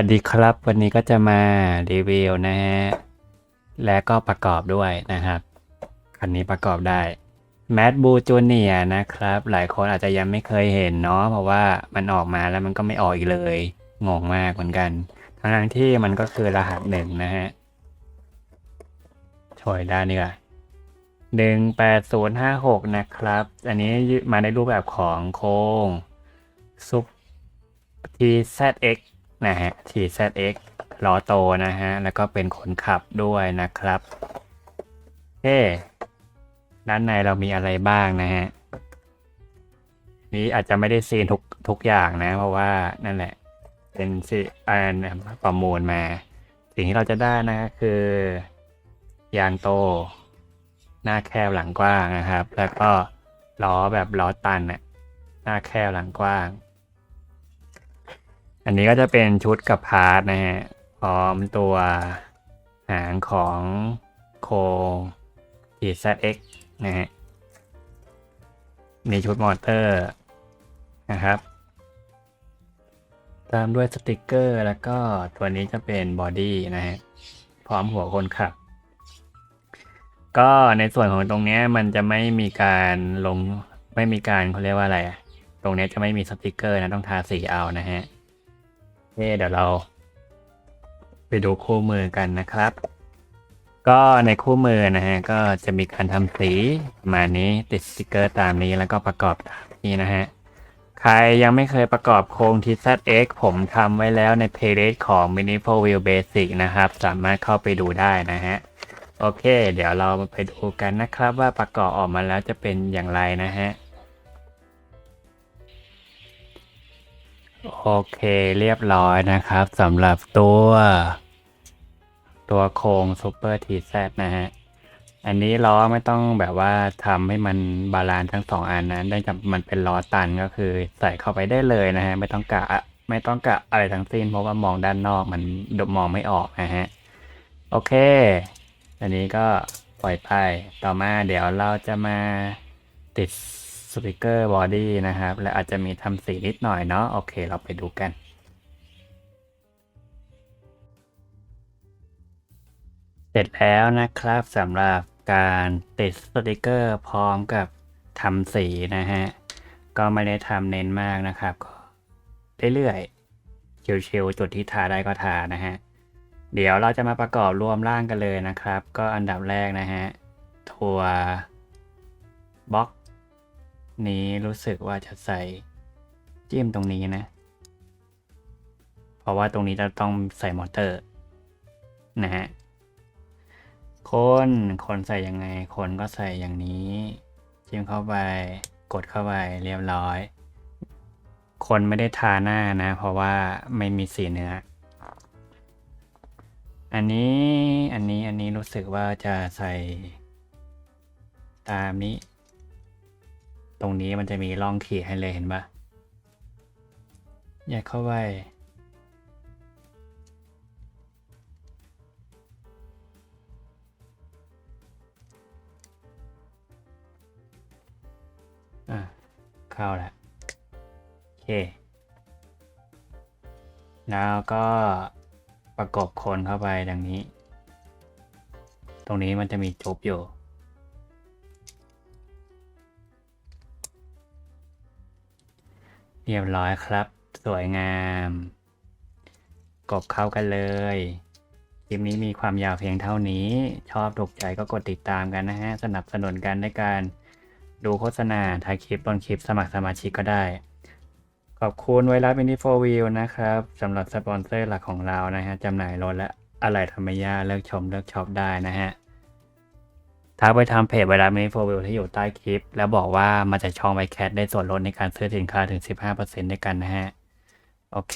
สดีครับ วันนี้ก็จะมารีวิวนะฮะ และก็ประกอบด้วยนะครับ คันนี้ประกอบได้ m a d b o j u n i o r นะครับ หลายคนอาจจะยังไม่เคยเห็นเนาะเพราะว่ามันออกมาแล้วมันก็ไม่ออกอีกเลย งงมากเหมือนกัน ทั้งที่มันก็คือรหัสหนึ่งนะฮะช่วยได้นี่ก่ะหนึ่งแปดศูนย์ห้าหกนะครับ อันนี้มาในรูปแบบของโค้งซุป TZX นะฮะ TZX ล้อโตนะฮะ แล้วก็เป็นคนขับด้วยนะครับเฮ้ด้านในเรามีอะไรบ้างนะฮะ นี้อาจจะไม่ได้ซีนทุกทุกอย่างนะ เพราะว่านั่นแหละ เป็นสิอันประมูลมา สิ่งที่เราจะได้นะคือ ยางโต หน้าแคบหลังกว้างนะครับ แล้วก็ล้อแบบล้อตันน่ะหน้าแคบหลังกว้าง อันนี้ก็จะเป็นชุดกับพาร์ทนะฮะพร้อมตัวหางของโค TZX นะฮะ มีชุดมอเตอร์นะครับ ตามด้วยสติกเกอร์แล้วก็ตัวนี้จะเป็นบอดี้นะฮะ พร้อมหัวคนขับ ก็ในส่วนของตรงนี้มันจะไม่มีการลง ไม่มีการเขาเรียกว่าอะไร ตรงนี้จะไม่มีสติกเกอร์นะต้องทาสีเอานะฮะ เเดี๋ยวเราไปดูคู่มือกันนะครับ ก็ในคู่มือนะฮะก็จะมีการทำสีประมาณนี้ติดสติกเกอร์ตามนี้แล้วก็ประกอบตามนี้นะฮะใครยังไม่เคยประกอบโครง TZX ผมทำไว้แล้วในเพลย์ของ Mini f o r Wheel Basic นะครับ สามารถเข้าไปดูได้นะฮะ โอเค เดี๋ยวเรามาไปดูกันนะครับว่าประกอบออกมาแล้วจะเป็นอย่างไรนะฮะ โอเคเรียบร้อยนะครับสำหรับตัว ตัวโครงซูเปอร์ทีแซนะฮะ อันนี้ล้อไม่ต้องแบบว่าทำให้มันบาลานซ์ทั้งสองอันนะเนื่องจากมันเป็นล้อตันก็คือใส่เข้าไปได้เลยนะฮะ ไม่ต้องกะไม่ต้องกะอะไรทั้งสิ้น เพราะว่ามองด้านนอกมันมองไม่ออกนะฮะ โอเค อันนี้ก็ปล่อยไปต่อมาเดี๋ยวเราจะมาติด สติกเกอร์บอดี้นะครับ และอาจจะมีทำสีนิดหน่อยเนาะโอเคเราไปดูกันเสร็จแล้วนะครับสำหรับการติดสติกเกอร์พร้อมกับทำสีนะฮะ ก็ไม่ได้ทำเน้นมากนะครับก็เรื่อยๆชิวๆจุดที่ทาได้ก็ทานะฮะ เดี๋ยวเราจะมาประกอบรวมร่างกันเลยนะครับ ก็อันดับแรกนะฮะ ตัวบล็อก นี้รู้สึกว่าจะใส่จิ้มตรงนี้นะ เพราะว่าตรงนี้จะต้องใส่มอเตอร์ นะฮะ คนคนใส่ยังไง คนก็ใส่อย่างนี้ จิ้มเข้าไป กดเข้าไปเรียบร้อย คนไม่ได้ทาหน้านะ เพราะว่าไม่มีสีเนื้อ อันนี้ อันนี้ อันนี้รู้สึกว่าจะใส่ตามนี้ ตรงนี้มันจะมีร่องขีดให้เลยเห็นปะอยากเข้าไปอะเข้าแล้วโอเค แล้วก็ประกบคนเข้าไปดังนี้ ตรงนี้มันจะมีจบอยู่ เรียบร้อยครับ สวยงาม กบเข้ากันเลยคลิปนี้มีความยาวเพียงเท่านี้ ชอบถูกใจก็กดติดตามกันนะฮะ สนับสนุนกันในการดูโฆษณาถ่ายคลิปต้นคลิปสมัครสมาชิกก็ได้ ขอบคุณไวรัสมินิโฟวิวนะครับสำหรับสปอนเซอร์หลักของเรานะฮะจำหน่ายรถและอะไรธรรมยาเลือกชมเลือกช็อปได้นะฮะ ทักไปทำเพจไวรัสมินิโฟวิวที่อยู่ใต้คลิป แล้วบอกว่ามาจากช่องไวแคทได้ส่วนลดในการซื้อสินค้าถึง 15%ด้วยกันนะฮะ โอเค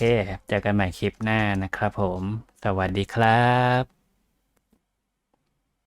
เจอกันใหม่คลิปหน้านะครับผม สวัสดีครับ